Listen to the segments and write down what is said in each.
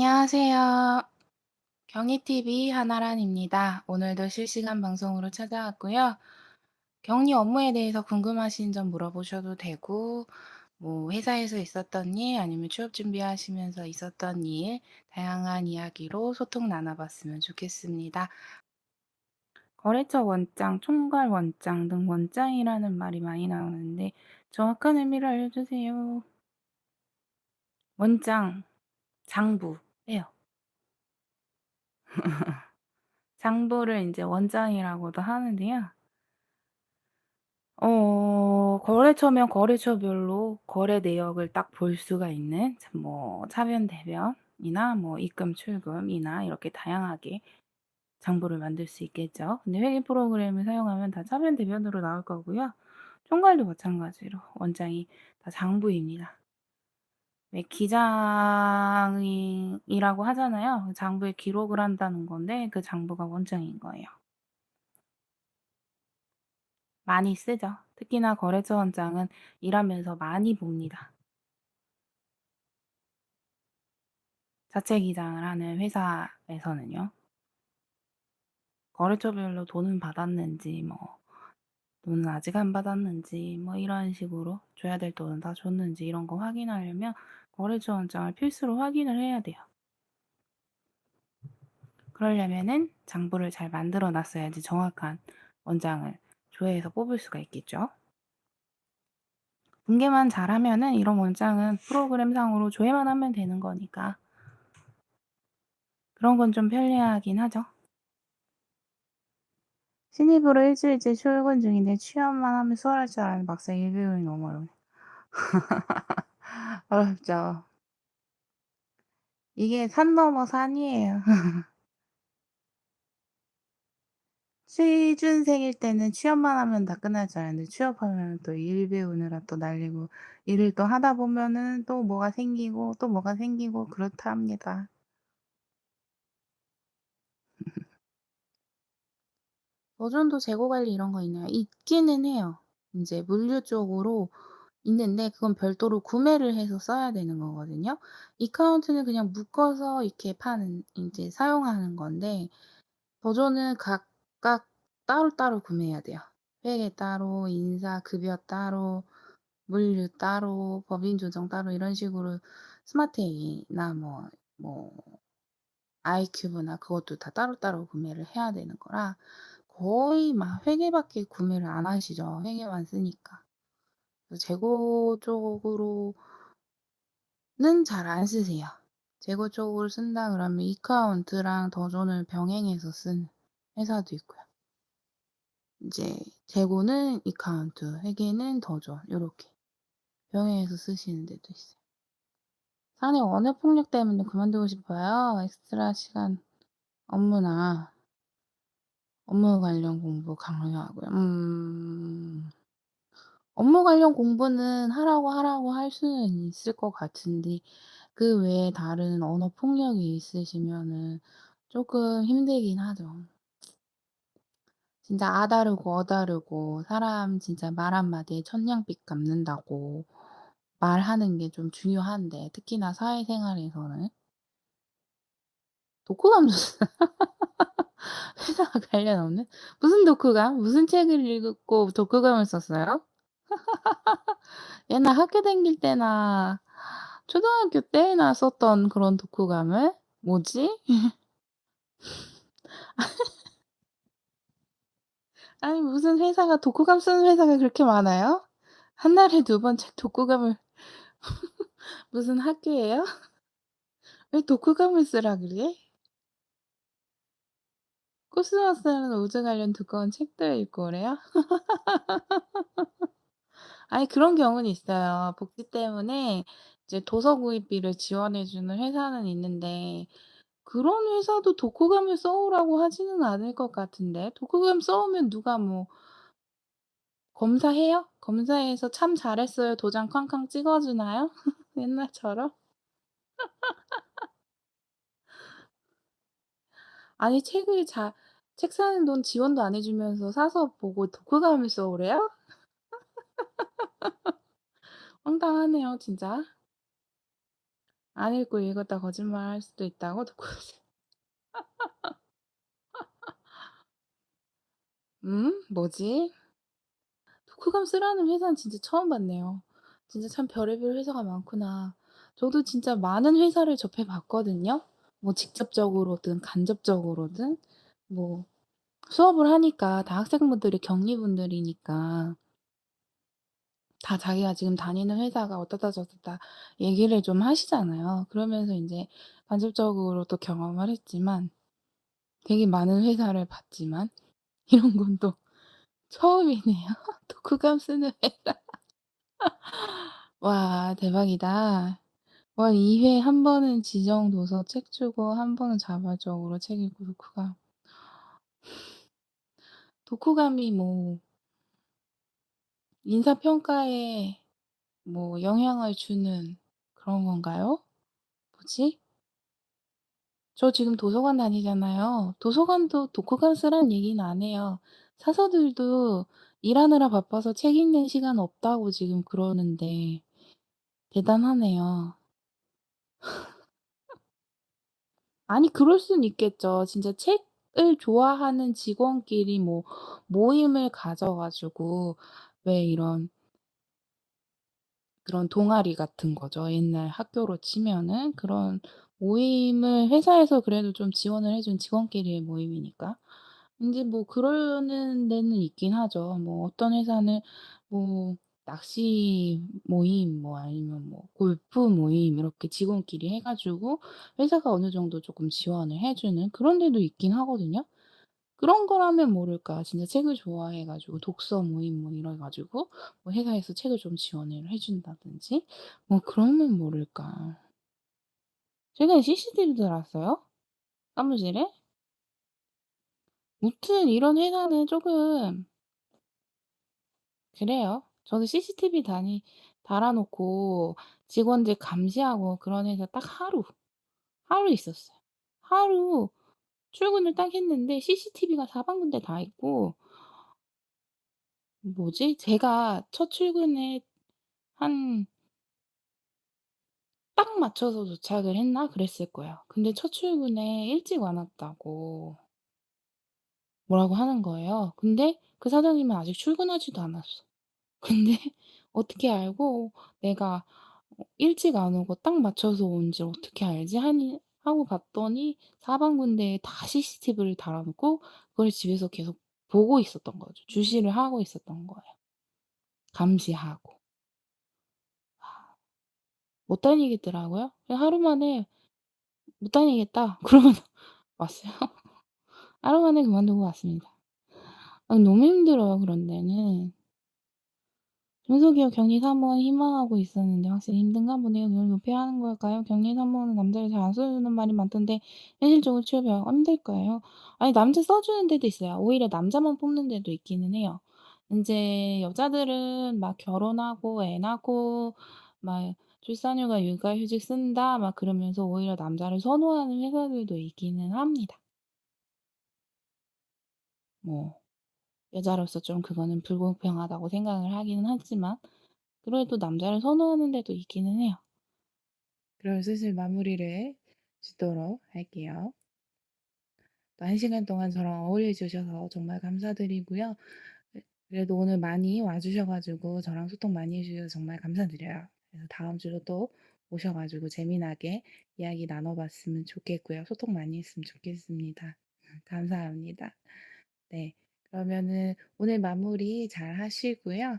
안녕하세요. 경희TV 하나란입니다. 오늘도 실시간 방송으로 찾아왔고요. 격리 업무에 대해서 궁금하신 점 물어보셔도 되고, 뭐 회사에서 있었던 일, 아니면 취업 준비하시면서 있었던 일, 다양한 이야기로 소통 나눠봤으면 좋겠습니다. 거래처 원장, 총괄 원장 등 원장이라는 말이 많이 나오는데 정확한 의미를 알려주세요. 원장, 장부 예요. 장부를 인제 원장이라고도 하는데요. 어 거래처면 거래처별로 거래 내역을 딱 볼 수가 있는 참 뭐 차변 대변이나 뭐 입금 출금이나 이렇게 다양하게 장부를 만들 수 있겠죠. 근데 회계 프로그램을 사용하면 다 차변 대변으로 나올 거고요. 총괄도 마찬가지로 원장이 다 장부입니다. 왜 기장이 이라고 하잖아요. 장부에 기록을 한다는 건데 그 장부가 원장인 거예요. 많이 쓰죠. 특히나 거래처 원장은 일하면서 많이 봅니다. 자체 기장을 하는 회사에서는요. 거래처별로 돈은 받았는지 뭐 돈은 아직 안 받았는지 뭐 이런 식으로 줘야 될 돈은 다 줬는지 이런 거 확인하려면 거래처 원장을 필수로 확인을 해야 돼요. 그러려면은 장부를 잘 만들어 놨어야지 정확한 원장을 조회해서 뽑을 수가 있겠죠. 분개만 잘하면은 이런 원장은 프로그램상으로 조회만 하면 되는 거니까. 그런 건 좀 편리하긴 하죠. 신입으로 일주일째 출근 중인데 취업만 하면 수월할 줄 알았는데 막상 일 배우니 너무 어렵네. 어렵죠. 이게 산 넘어 산이에요. 취준생일 때는 취업만 하면 다 끝날 줄 알았는데 취업하면 또 일 배우느라 또 날리고 일을 또 하다 보면은 또 뭐가 생기고 또 뭐가 생기고 그렇답니다. 버전도 재고 관리 이런 거 있나요? 있기는 해요. 인제 물류 쪽으로 있는데 그건 별도로 구매를 해서 써야 되는 거거든요. 이카운트는 그냥 묶어서 이렇게 파는 인제 사용하는 건데 버전은 각각 따로따로 구매해야 돼요. 회계 따로, 인사 급여 따로, 물류 따로, 법인 조정 따로 이런 식으로 스마트에이나 뭐 뭐 아이큐브나 그것도 다 따로따로 구매를 해야 되는 거라 거의 막 회계밖에 구매를 안 하시죠, 회계만 쓰니까. 재고 쪽으로는 잘 안 쓰세요. 재고 쪽으로 쓴다 그러면 이카운트랑 더존을 병행해서 쓰는 회사도 있고요. 인제 재고는 이카운트, 회계는 더존 요렇게 병행해서 쓰시는 데도 있어요. 사내 언어 폭력 때문에 그만두고 싶어요? 엑스트라 시간 업무나 업무 관련 공부 강요하고요. 음. 업무 관련 공부는 하라고, 하라고 할 수는 있을 것 같은데 그 외에 다른 언어 폭력이 있으시면은 쪼끔 힘들긴 하죠. 진짜 아 다르고 어 다르고 사람 진짜 말 한마디에 천냥빚 갚는다고 말하는 게 좀 중요한데 특히나 사회생활에서는. 독후감도 회사와 관련 없는? 무슨 독후감? 무슨 책을 읽고 독후감을 썼어요? 옛날 학교 다닐 때나 초등학교 때나 썼던 그런 독후감을? 뭐지? 아니 무슨 회사가 독후감 쓰는 회사가 그렇게 많아요? 1 달에 2번 책 독후감을 무슨 학교예요? 왜 독후감을 쓰라 그래? 코스모스라는 우주 관련 두꺼운 책들 읽고 그래요? 아니 그런 경우는 있어요. 복지 때문에 이제 도서 구입비를 지원해 주는 회사는 있는데 그런 회사도 독후감을 써 오라고 하지는 않을 것 같은데. 독후감 써 오면 누가 뭐 검사해요? 검사해서 "참 잘했어요." 도장 쾅쾅 찍어 주나요? 옛날처럼? 아니 책을 자 책 사는 돈 지원도 안 해 주면서 사서 보고 독후감을 써 오래요? 황당하네요 진짜. 안 읽고 읽었다 거짓말 할 수도 있다고 독후감 음? 뭐지? 독후감 쓰라는 회사는 진짜 처음 봤네요. 진짜 참 별의별 회사가 많구나. 저도 진짜 많은 회사를 접해 봤거든요. 뭐 직접적으로든 간접적으로든 뭐 수업을 하니까 다 학생분들이 격리분들이니까 다 자기가 지금 다니는 회사가 어떠다 저떠다 얘기를 좀 하시잖아요. 그러면서 인제 간접적으로도 경험을 했지만 되게 많은 회사를 봤지만 이런 건 또 처음이네요. 독후감 쓰는 회사. 와 대박이다. 월2 회에 1 번은 지정 도서 책 주고 1 번은 자발적으로 책 읽고 독후감. 독후감이 뭐 인사평가에 뭐 영향을 주는 그런 건가요? 뭐지? 저 지금 도서관 다니잖아요. 도서관도 독후감 쓰라는 얘기는 안 해요. 사서들도 일하느라 바빠서 책 읽는 시간 없다고 지금 그러는데 대단하네요. 아니 그럴 수는 있겠죠. 진짜 책을 좋아하는 직원끼리 뭐 모임을 가져 가지고 왜 이런 그런 동아리 같은 거죠. 옛날 학교로 치면은 그런 모임을 회사에서 그래도 좀 지원을 해 준 직원끼리의 모임이니까. 인제 뭐 그러는 데는 있긴 하죠. 뭐 어떤 회사는 뭐 낚시 모임 뭐 아니면 뭐 골프 모임 이렇게 직원끼리 해 가지고 회사가 어느 정도 쪼끔 지원을 해 주는 그런 데도 있긴 하거든요. 그런 거라면 모를까 진짜 책을 좋아해 가지고 독서 모임 뭐 이래 가지고 뭐 회사에서 책을 좀 지원을 해 준다든지 뭐 그러면 모를까. 최근에 CCTV도 달았어요? 사무실에? 무튼 이런 회사는 쪼금 그래요. 저도 CCTV 다니 달아 놓고 직원들 감시하고 그런 회사 딱 하루, 하루 있었어요. 하루 출근을 딱 했는데 CCTV가 사방군데 다 있고 뭐지? 제가 첫 출근에 한 딱 맞춰서 도착을 했나 그랬을 거예요. 근데 첫 출근에 일찍 와 놨다고 뭐라고 하는 거예요. 근데 그 사장님은 아직 출근하지도 않았어. 근데 어떻게 알고 내가 어 일찍 안 오고 딱 맞춰서 온 줄 어떻게 알지 하니 하고 봤더니 사방 군데에 다 CCTV를 달아 놓고 그걸 집에서 계속 보고 있었던 거죠. 주시를 하고 있었던 거예요. 감시하고. 아. 못 다니겠더라고요. 하루 만에 "못 다니겠다." 그러고서 왔어요. 하루 만에 그만두고 왔습니다. 아 너무 힘들어요 그런 데는. 중소기업 격리 사무원 희망하고 있었는데 확실히 힘든가 보네요. 능률 높여야 하는 걸까요? 격리 사무원은 남자를 잘 안 써 주는 말이 많던데 현실적으로 취업이 힘들까요? 아니 남자 써 주는 데도 있어요. 오히려 남자만 뽑는 데도 있기는 해요. 인제 여자들은 막 결혼하고 애 낳고 막 출산휴가, 육아휴직 쓴다 막 그러면서 오히려 남자를 선호하는 회사들도 있기는 합니다. 뭐 여자로서 좀 그거는 불공평하다고 생각을 하기는 하지만 그래도 남자를 선호하는 데도 있기는 해요. 그럼 슬슬 마무리를 짓도록 할게요. 또 1 시간 동안 저랑 어울려 주셔서 정말 감사드리고요. 그 그래도 오늘 많이 와 주셔 가지고 저랑 소통 많이 해 주셔서 정말 감사드려요. 그래서 다음 주도 또 오셔 가지고 재미나게 이야기 나눠 봤으면 좋겠고요. 소통 많이 했으면 좋겠습니다. 감사합니다. 네. 그러면은 오늘 마무리 잘 하시고요.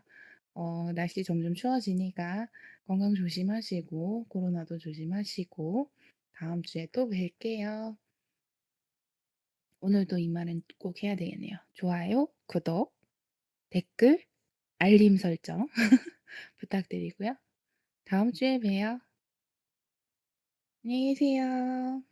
어 날씨 점점 추워지니까 건강 조심하시고 코로나도 조심하시고 다음 주에 또 뵐게요. 오늘도 이 말은 꼭 해야 되겠네요. 좋아요, 구독, 댓글, 알림 설정 부탁드리고요. 다음 주에 봬요. 안녕히 계세요.